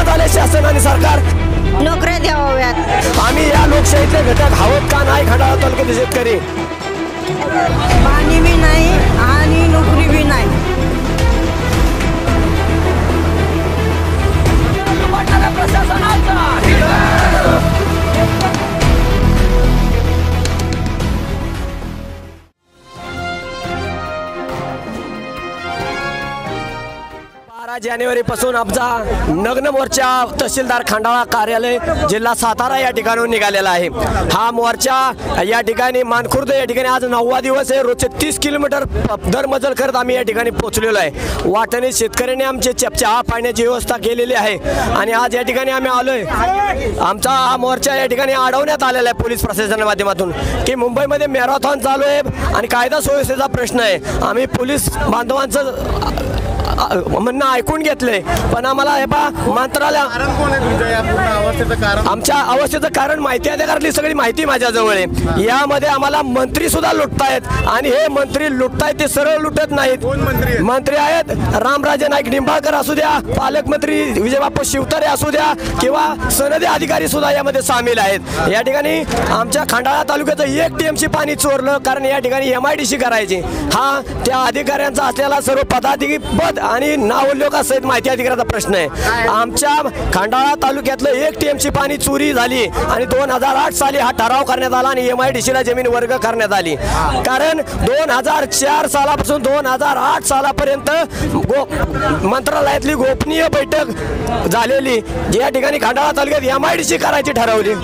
डिम्मा झाले शासन आणि सरकार. नोकऱ्या द्याव्यात आम्ही या लोकशाहीतले घटक हवत का नाही खंडाळा तालुक्यातील शेतकरी? पाणी बी नाही आणि नोकरी बी नाही. बारा जानेवारी पासून आमचा नग्न मोर्चा तहसीलदार खंडाळा कार्यालय जिल्हा सातारा या ठिकाणून निघालेला आहे. हा मोर्चा या ठिकाणी मानखुर्द या ठिकाणी आज नववा दिवस आहे. रोजचे तीस किलोमीटर दर मजल करत आम्ही या ठिकाणी पोहोचलेलो आहे. वाटणे शेतकऱ्यांनी आमचे चप चहा पाण्याची व्यवस्था केलेली आहे. आणि आज या ठिकाणी आम्ही आलोय. आमचा हा मोर्चा या ठिकाणी अडवण्यात आलेला आहे पोलीस प्रशासनाच्या माध्यमातून की मुंबईमध्ये मॅरेथॉन चालू आहे आणि कायदा सुव्यवस्थेचा प्रश्न आहे. आम्ही पोलीस बांधवांचं म्हणणं ऐकून घेतलंय. पण आम्हाला हे पा मंत्रालय आमच्या अवस्थेचं कारण माहिती अधिकारातली सगळी माहिती माझ्याजवळ आहे. यामध्ये आम्हाला मंत्री सुद्धा लुटतायत. आणि हे मंत्री लुटतायत ते सरळ लुटत नाहीत. कोण मंत्री आहेत? मंत्री आहेत रामराजे नाईक निंबाळकर असू द्या पालकमंत्री विजयबापू शिवतारे असू द्या किंवा सनदी अधिकारी सुद्धा यामध्ये सामील आहेत. या ठिकाणी आमच्या खंडाळा तालुक्याचं एक टीएमसी पाणी चोरलं कारण या ठिकाणी एम आय डी सी करायची. हा त्या अधिकाऱ्यांचा असलेला सर्व पदाधिकारी पद आणि नावोल्योगासहित माहिती अधिकाराचा प्रश्न आहे. आमच्या खंडाळा तालुक्यातलं एक टीएमसी पाणी चोरी झाली आणि दोन हजार आठ साली हा ठराव करण्यात आला आणि एम आय डी सीला जमीन वर्ग करण्यात आली. कारण दोन हजार चार सालापासून दोन हजार आठ सालापर्यंत गो मंत्रालयातली गोपनीय बैठक झालेली. या ठिकाणी खंडाळा तालुक्यात एम आय डी सी करायची ठरवली.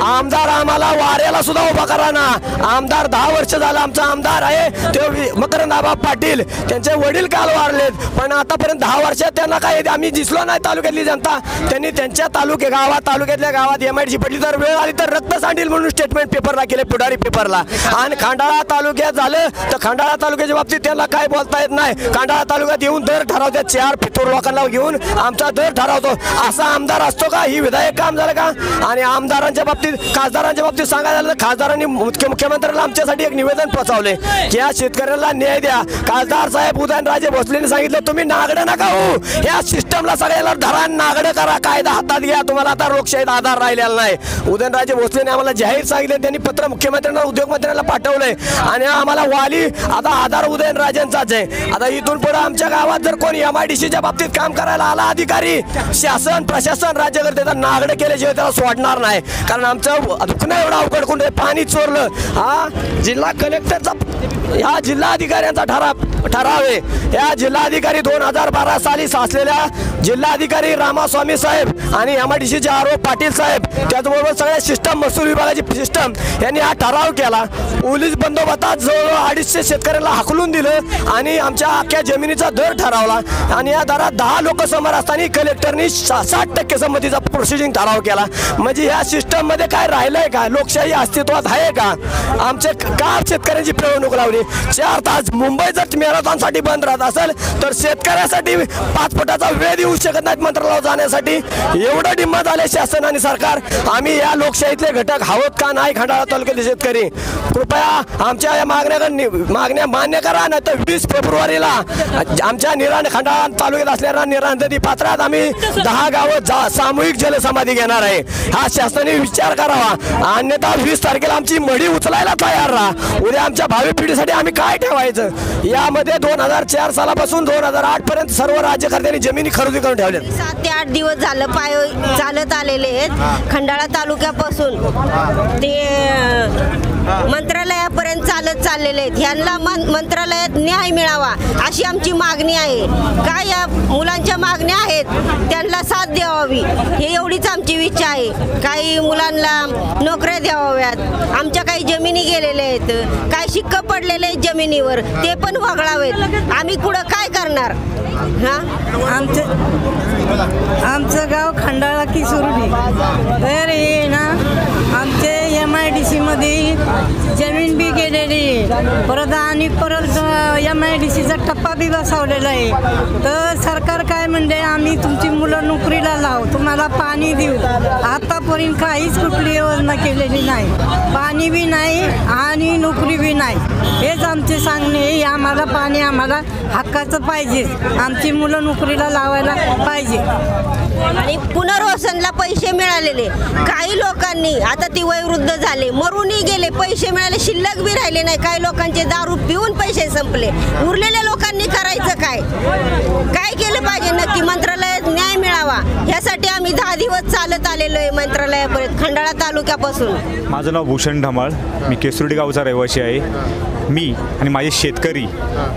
आमदार आम्हाला वाऱ्याला सुद्धा उभा करा ना. आमदार दहा वर्ष झाला आमचा आमदार आहे. ते वि- मकरंद आबा पाटील त्यांचे वडील काल वारलेत. पण आतापर्यंत दहा वर्षात त्यांना काय आम्ही दिसलो नाही तालुक्यातली जनता. त्यांनी त्यांच्या तालुके गावात तालुक्यातल्या गावात एम आय डी पडली. तर वेळ आली तर रक्त सांडील म्हणून स्टेटमेंट पेपरला केले पुढारी पेपरला आणि खंडाळा तालुक्यात झालं. तर खंडाळा तालुक्याच्या बाबतीत त्यांना काय बोलता येत नाही. खंडाळा तालुक्यात येऊन दर ठरवतात चार फितूर लोकांना घेऊन आमचा दर ठरवतो. असा आमदार असतो का? ही विधायक काम झालं का? आणि आमदारांच्या बाबतीत खासदारांच्या बाबतीत सांगायला झालं तर खासदारांनी मुख्य मुख्यमंत्र्याला आमच्यासाठी एक निवेदन पोहोचवले की या शेतकऱ्यांना न्याय द्या. खासदार साहेब राजे भोसलेने सांगितलं तुम्ही नागडं नका हो. या सिस्टमला सगळ्याला धरा नागडं करा. कायदा हातात घ्या. तुम्हाला आता लोकशाहीत आधार राहिलेला नाही. उदयनराजे भोसलेने आम्हाला जाहीर सांगितले त्यांनी पत्र मुख्यमंत्र्यांना उद्योगमंत्र्यांना पाठवलंय. आणि आम्हाला वाली आता आधार उदयनराजेंचाच आहे. आता इथून पुढे आमच्या गावात जर कोणी एम आय डी सीच्या बाबतीत काम करायला आला अधिकारी शासन प्रशासन राज्यकर्ते तर नागडं केल्याशिवाय त्याला सोडणार नाही. कारण आमचं दुखणं एवढं अवघड कोण पाणी चोरलं. हा? जिल्हा कलेक्टरचा या जिल्हा अधिकाऱ्यांचा ठराव ठराव आहे. या जिल्हाधिकारी दोन हजार बारा साली साचलेल्या जिल्हाधिकारी रामास्वामी साहेब आणि एम आय डी सीचे आर ओ पाटील साहेब त्याचबरोबर सगळ्या सिस्टम महसूल विभागाची सिस्टम यांनी हा ठराव केला. पोलीस बंदोबस्तात जवळजवळ अडीचशे शेतकऱ्यांना हाकलून दिलं आणि आमच्या अख्ख्या जमिनीचा दर ठरवला. आणि या दरात दहा लोक समोर असताना कलेक्टरनी साठ टक्के संमतीचा प्रोसिजिंग ठराव केला. म्हणजे ह्या सिस्टममध्ये काय काय राहिलंय का? लोकशाही अस्तित्वात आहे का? आमचे का शेतकऱ्यांची पिळवणूक लावली? चार तास मुंबई जर मॅरेथॉनसाठी बंद राहत असेल तर शेतकऱ्यासाठी पाच फुटाचा वेळ येऊ शकत नाहीत मंत्रालयावर जाण्यासाठी. एवढं डिम्मा झाले शासन आणि सरकार. आम्ही या लोकशाहीतले घटक हवत का नाही खंडाळा तालुक्यातले शेतकरी? कृपया आमच्या या मागण्या मागण्या मान्य करा नाही तर वीस फेब्रुवारीला आमच्या निराण खंडाळा तालुक्यात असलेल्या निराण नदी पात्रात आम्ही दहा गावं जा सामूहिक जलसमाधी घेणार आहे. हा शासनाने विचार करावा. अन्यथा वीस तारखेला आमची मढी उचलायला तयार राहा. उद्या आमच्या भावी पिढीसाठी आम्ही काय ठेवायचं? यामध्ये दोन हजार चार सालापासून दोन हजार आठ पर्यंत सर्व राज्यकर्त्यांनी जमिनी खरेदी करून ठेवल्यात. सात ते आठ दिवस झालं पाय चालत आलेले आहेत. खंडाळा तालुक्यापासून ते मंत्रालयापर्यंत चालत चाललेले आहेत. ह्यांना मन- मंत्रालयात न्याय मिळावा अशी आमची मागणी आहे. काय या मुलांच्या मागण्या आहेत त्यांना साथ द्यावी हे एवढीच आमची इच्छा आहे. काही मुलांना नोकऱ्या द्याव्यात. आमच्या काही जमिनी गेलेल्या आहेत. काही शिक्क पडलेले आहेत जमिनीवर. ते पण वगळावेत. आम्ही पुढं काय करणार? हां? आमचं आमचं गाव खंडाळा की सुरडी तर हे ना आमचे एम आय डी सीमध्ये जमीन बी गेलेली आहे. परत आणि परत एम आय डी सीचा टप्पा बी बसवलेला आहे. तर सरकार काय म्हणते आम्ही तुमची मुलं नोकरीला लावू. तुम्हाला पाणी देऊ. पर्यंत काहीच कुठली योजना केलेली नाही. पाणी बी नाही आणि नोकरी बी नाही. हेच आमचे सांगणे आम्हाला पाणी आम्हाला हक्काचं पाहिजे. आमची मुलं नोकरीला लावायला पाहिजे. आणि पुनर्वसनला पैसे मिळालेले. काही लोकांनी आता ती वयवृद्ध झाले मरूनही गेले पैसे मिळाले शिल्लक बी राहिले नाही. काही लोकांचे दारू पिऊन पैसे संपले. उरलेल्या लोकांनी करायचं काय? काय केलं पाहिजे? नक्की मंत्रालयात न्याय मिळावा. यासाठी आम्ही दहा दिवस चालत आलेलो आहे मंत्रालयापर्यंत खंडाळा तालुक्यापासून. माझं नाव भूषण ढमाळ. मी केसुर्डी गावचा रहिवासी आहे. मी आणि माझे शेतकरी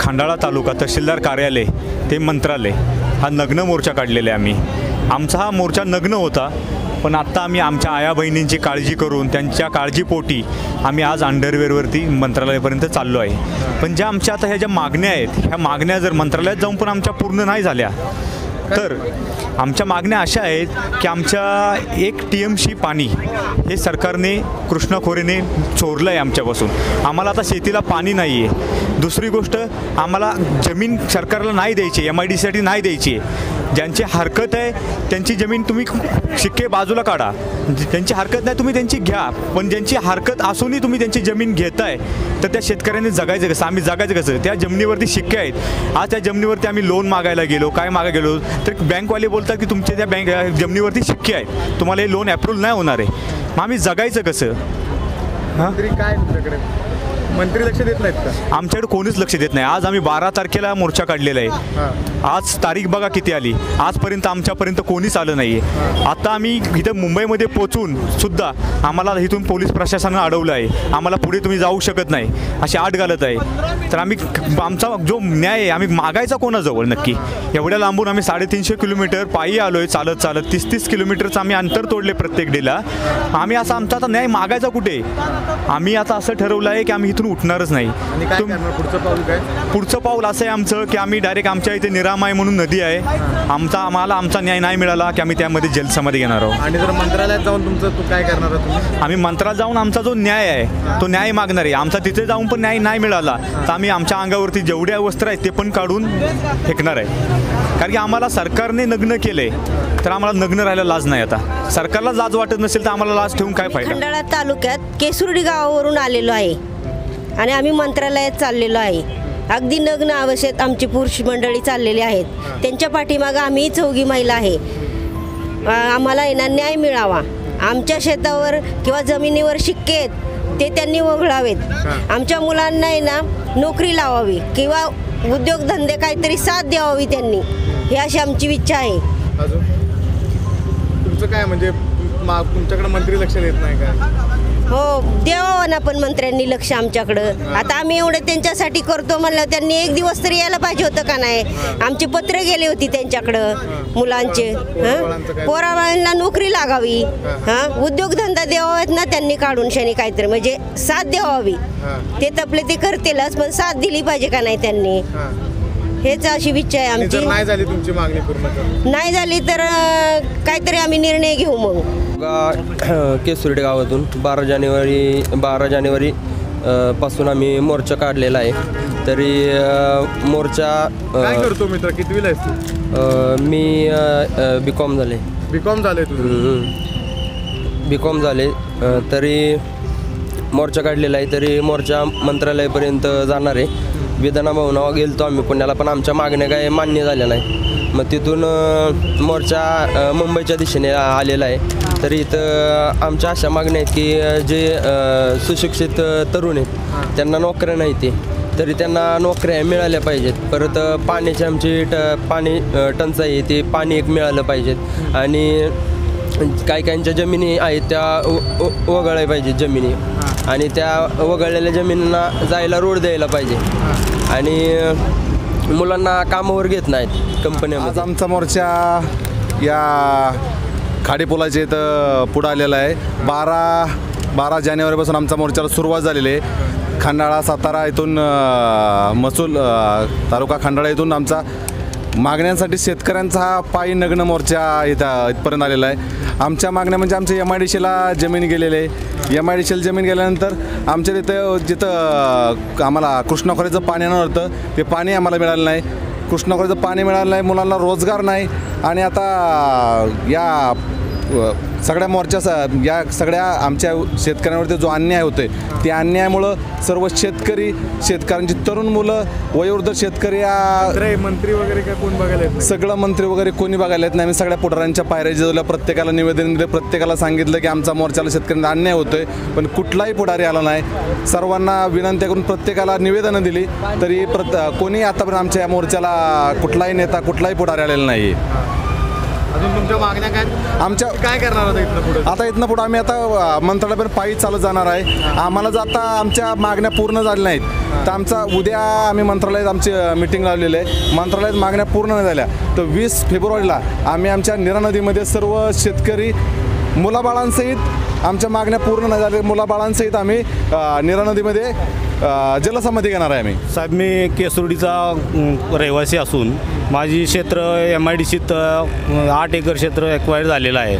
खंडाळा तालुका तहसीलदार कार्यालय ते मंत्रालय हा नग्न मोर्चा काढलेला आहे आम्ही. आमचा हा मोर्चा नग्न होता पण आत्ता आम्ही आमच्या आया बहिणींची काळजी करून त्यांच्या काळजीपोटी आम्ही आज अंडरवेअरवरती मंत्रालयापर्यंत चाललो आहे. पण ज्या आमच्या आता ह्या ज्या मागण्या आहेत ह्या मागण्या जर मंत्रालयात जाऊन पण आमच्या पूर्ण नाही झाल्या तर आमच्या मागण्या अशा आहेत की आमच्या एक टी एम सी पाणी हे सरकारने कृष्णा खोरेने चोरलं आहे आमच्यापासून. आम्हाला आता शेतीला पाणी नाही आहे दुसरी गोष्ट आम्हाला जमीन सरकारला नाही द्यायची एम आय डीसाठी नाही द्यायची आहे. ज्यांची हरकत आहे त्यांची जमीन तुम्ही शिक्के बाजूला काढा. त्यांची हरकत नाही तुम्ही त्यांची घ्या. पण ज्यांची हरकत असूनही तुम्ही त्यांची जमीन घेताय तर त्या शेतकऱ्यांनी जगायचं कसं? आम्ही जगायचं कसं? त्या जमिनीवरती शिक्के आहेत. आज त्या जमिनीवरती आम्ही लोन मागायला गेलो काय मागायला गेलो? तर बँकवाले बोलतात की तुमच्या त्या बँक जमिनीवरती शिक्के आहेत. तुम्हाला हे लोन अप्रूव्ह नाही होणार आहे. मग आम्ही जगायचं कसं? तरी काय तुमच्याकडे? मंत्री लक्ष देत नाहीत का? आमच्याकडे कोणीच लक्ष देत नाही. आज आम्ही बारा तारखेला मोर्चा काढलेला आहे. आज तारीख बघा किती आली. आजपर्यंत आमच्यापर्यंत कोणीच आलं नाही आहे आता आम्ही इथं मुंबईमध्ये पोचून सुद्धा आम्हाला इथून पोलीस प्रशासनानं अडवलं आहे. आम्हाला पुढे तुम्ही जाऊ शकत नाही. अशी आट घालत आहे. तर आम्ही आमचा जो न्याय आहे आम्ही मागायचा कोणाजवळ नक्की? एवढ्या लांबून आम्ही साडेतीनशे किलोमीटर पायी आलो आहे चालत चालत. तीस तीस किलोमीटरचं आम्ही अंतर तोडले प्रत्येक डेला. आम्ही असा आमचा आता न्याय मागायचा कुठे? आम्ही आता असं ठरवलं आहे की आम्ही इथून उठणारच आणि नाही काय तुम- करणार? पुढचं पाऊल काय? पुढचं पाऊल असं आहे आमचं की आम्ही डायरेक्ट आमच्या इथे निरामाय म्हणून नदी आहे. आमचा आम्हाला आमचा न्याय नाही मिळाला की आम्ही त्यामध्ये जलसमाधी घेणार आहोत. आणि जर मंत्रालयात जाऊन तुमचं तू काय करणार आहात तुम्ही? आम्ही मंत्रालयात जाऊन आमचा जो न्याय आहे तो न्याय मागणार आहे. आमचा तिथे जाऊन पण न्याय नाही मिळाला तर आम्ही आमच्या अंगावरती जेवढ्या वस्त्र आहेत ते पण काढून फेकणार आहे. कारण की आम्हाला सरकारने नग्न केले तर आम्हाला नग्न राहायला लाज नाही आता. सरकारला लाज वाटत नसेल तर आम्हाला लाज ठेवून काय फायदा? खंडाळा तालुक्यात केसुर्डी गावावरून आलेलो आहे. आणि आम्ही मंत्रालयात चाललेलो आहे. अगदी नग्न अवस्थेत आमची पुरुष मंडळी चाललेली आहेत. त्यांच्या पाठीमागं आम्ही चौघी महिला आहे. आम्हाला आहे ना न्याय मिळावा. आमच्या शेतावर किंवा जमिनीवर शिक्के आहेत ते त्यांनी वगळावेत. आमच्या मुलांना आहे ना नोकरी लावावी किंवा उद्योगधंदे काहीतरी साथ द्यावी त्यांनी. ही अशी आमची इच्छा आहे. तुमचं काय म्हणजे तुमच्याकडे मंत्री लक्ष देत नाही का? हो द्यावं ना पण मंत्र्यांनी लक्ष आमच्याकडं. आता आम्ही एवढं त्यांच्यासाठी करतो म्हणलं त्यांनी एक दिवस तरी यायला पाहिजे होतं का नाही? आमची पत्र गेली होती त्यांच्याकडं मुलांचे. हं? पोराबाळांना नोकरी लागावी. हा? उद्योगधंदा द्यावात ना त्यांनी काढून शनी काहीतरी. म्हणजे साथ द्यावावी. ते तपले ते करतीलच पण साथ दिली पाहिजे का नाही त्यांनी. हेच अशी इच्छा आहे आणि आमची. जर नाही झाली तुमची मागणी पूर्ण तर? नाही झाली तर अं, काहीतरी आम्ही निर्णय घेऊ मग. गा केसुर्डे गावातून बारा जानेवारी बारा जानेवारी अ, पासून आम्ही मोर्चा काढलेला आहे. तरी अ, मोर्चा काय करतो मित्र? कितवीला आहेस तू? अ, मी बी कॉम झाले. बी कॉम झालंय तुझं बी कॉम झाले. अ, तरी मोर्चा काढलेला आहे. तरी मोर्चा मंत्रालयापर्यंत जाणार आहे. विधाना भवनावर गेलतो आम्ही. पुण्याला पण आमच्या मागण्या काय मान्य झाल्या नाही. मग तिथून मोर्चा मुंबईच्या दिशेने आलेला आहे. तर इथं आमच्या अशा मागण्या आहेत की जे सुशिक्षित तरुण आहेत त्यांना नोकऱ्या नाही ते. तरी त्यांना नोकऱ्या मिळाल्या पाहिजेत. परत पाण्याची आमची ट पाणी टंचाई आहे ते पाणी एक मिळालं पाहिजेत. आणि काही काहींच्या जमिनी आहेत त्या व- पाहिजेत जमिनी. आणि त्या वगळलेल्या जमिनींना जायला रोड द्यायला पाहिजे. आणि मुलांना कामावर घेत नाहीत आज आमचा मोर्चा या खाडीपुलाच्या इथं पुढं आलेला आहे. बारा बारा जानेवारीपासून आमचा मोर्चाला सुरुवात झालेली आहे. खंडाळा सातारा इथून मसूल तालुका खंडाळा इथून आमचा मागण्यांसाठी शेतकऱ्यांचा हा पायी नग्न मोर्चा इथं इथपर्यंत आलेला आहे. आमच्या मागण्या म्हणजे आमच्या एम आय डी सीला जमीन गेलेले आहे. एम आय डी सीला जमीन गेल्यानंतर आमच्या तिथं जिथं आम्हाला कृष्णाखोऱ्याचं पाणी येणार होतं ते पाणी आम्हाला मिळालं नाही. कृष्णाखोऱ्याचं पाणी मिळालं नाही मुलांना रोजगार नाही. आणि आता या सगळ्या मोर्चा स- या सगळ्या आमच्या शेतकऱ्यांवरती जो अन्याय होतोय त्या अन्यायामुळं सर्व शेतकरी शेतकऱ्यांची तरुण मुलं वयोवृद्ध शेतकरी या मंत्री वगैरे काय कोण बघायला येत सगळं मंत्री वगैरे कोणी बघायला येत नाही. आम्ही सगळ्या पुढाऱ्यांच्या पायऱ्या जिजवल्या. प्रत्येकाला निवेदन दिलं. प्रत्येकाला सांगितलं की आमचा मोर्चाला शेतकऱ्यांना अन्याय होतोय. पण कुठलाही पुढारी आला नाही. सर्वांना विनंती करून प्रत्येकाला निवेदनं दिली तरी प्रत कोणी आतापर्यंत आमच्या या मोर्चाला कुठलाही नेता कुठलाही पुढारी आलेला नाही अजून तुमच्या मागण्या काय? आमच्या काय करणार आता इथनं पुढे? आता इथनं पुढं आम्ही आता मंत्रालयापर्यंत पायी चालत जाणार आहे. आम्हाला जर आता आमच्या मागण्या पूर्ण झाल्या नाहीत तर आमचा उद्या आम्ही मंत्रालयात आमची मिटिंग लावलेली आहे. मंत्रालयात मागण्या पूर्ण नाही झाल्या. तर वीस फेब्रुवारीला आम्ही आमच्या निरा नदीमध्ये सर्व शेतकरी मुलाबाळांसहित आमच्या मागण्या पूर्ण नाही झाल्या. मुलाबाळांसहित आम्ही निरा नदीमध्ये जलसमाधी घेणार आहे आम्ही. साहेब मी केसुर्डीचा रहिवासी असून माझी क्षेत्र एम आय डी सीत आठ एकर क्षेत्र एक्वायर झालेलं आहे.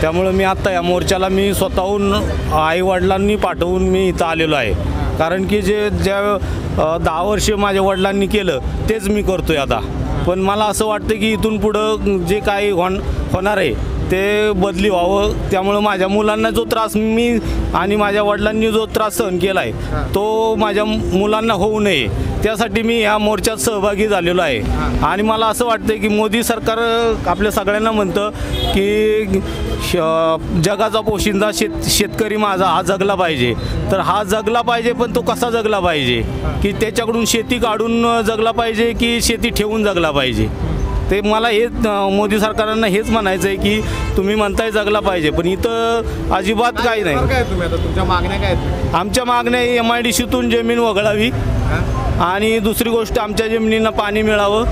त्यामुळं मी आत्ता या मोर्चाला मी स्वतःहून आईवडिलांनी पाठवून मी इथं आलेलो आहे. कारण की जे ज्या दहा वर्षे माझ्या वडिलांनी केलं तेच मी करतो आहे आता. पण मला असं वाटतं की इथून पुढं जे काही होण होणार आहे ते बदली व्हावं त्यामुळं माझ्या मुलांना जो त्रास मी आणि माझ्या वडिलांनी जो त्रास सहन केला आहे तो माझ्या मुलांना होऊ नये. त्यासाठी मी ह्या मोर्चात सहभागी झालेलो आहे. आणि मला असं वाटतं की मोदी सरकार आपल्या सगळ्यांना म्हणतं की श- जगाचा पोशिंदा शेत शेतकरी माझा हा जगला पाहिजे. तर हा जगला पाहिजे पण तो कसा जगला पाहिजे? की त्याच्याकडून शेती काढून जगला पाहिजे की शेती ठेवून जगला पाहिजे? ते मला हेच मोदी सरकारांना हेच म्हणायचं आहे की तुम्ही म्हणताय जगला पाहिजे पण इथं अजिबात काही नाही. काय तुम्ही आता तुमच्या मागण्या काय आहेत? आमच्या मागण्या एम आय डी सीतून जमीन वगळावी आणि दुसरी गोष्ट आमच्या जमिनींना पाणी मिळावं.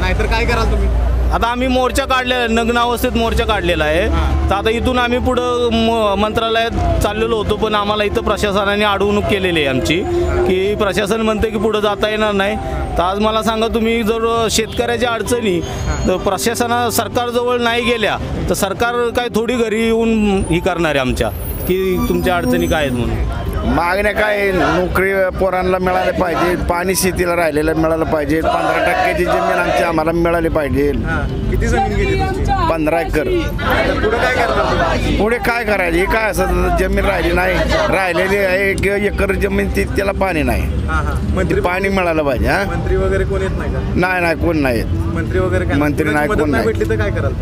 नाहीतर काय कराल तुम्ही? आता आम्ही मोर्चा काढलेला आहे नग्न अवस्थेत मोर्चा काढलेला आहे. तर आता इथून आम्ही पुढं म- मंत्रालयात चाललेलो होतो पण आम्हाला इथं प्रशासनाने अडवणूक केलेली आहे आमची की प्रशासन म्हणते की पुढं जाता येणार नाही. तर आज मला सांगा तुम्ही जर शेतकऱ्याच्या अडचणी तर प्रशासना सरकारजवळ नाही गेल्या तर सरकार काय थोडी घरी येऊन ही करणार आहे आमच्या? की तुमच्या अडचणी काय आहेत म्हणून? मागण्या काय नोकरी पोरांना मिळाले पाहिजे पाणी शेतीला राहिलेलं मिळालं पाहिजे पंधरा टक्क्याची जमीन आमची आम्हाला मिळाली पाहिजे. किती जमीन गेली तुमची? पंधरा एकर. पुढे काय करणार तुम्ही? पुढे काय करायचं? काय असं जमीन राहिली नाही? राहिलेली आहे एक एकर जमीन ती त्याला पाणी नाही. हा हा. मंत्री पाणी मिळालं पाहिजे हा. मंत्री वगैरे कोण येत नाही का? नाही नाही कोण नाही येत. मंत्री वगैरे काय? मंत्री नाही, मदत कोण नाही नाही. भेटली तर काय कराल?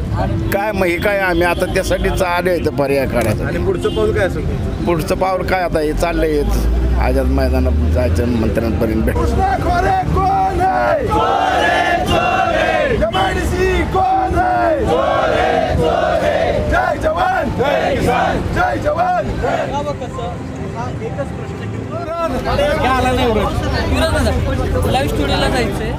काय मग हे काय आम्ही आता त्यासाठीच आलो इथं पर्याय काढायचा आणि पुढचं पाऊल काय असेल तुमचं? पुढचं पाऊल काय आता? हे चाललंय हेच. आझाद मैदानात जायचं मंत्र्यांपर्यंत भेट. लाईव्ह स्टुडिओला जायचंय.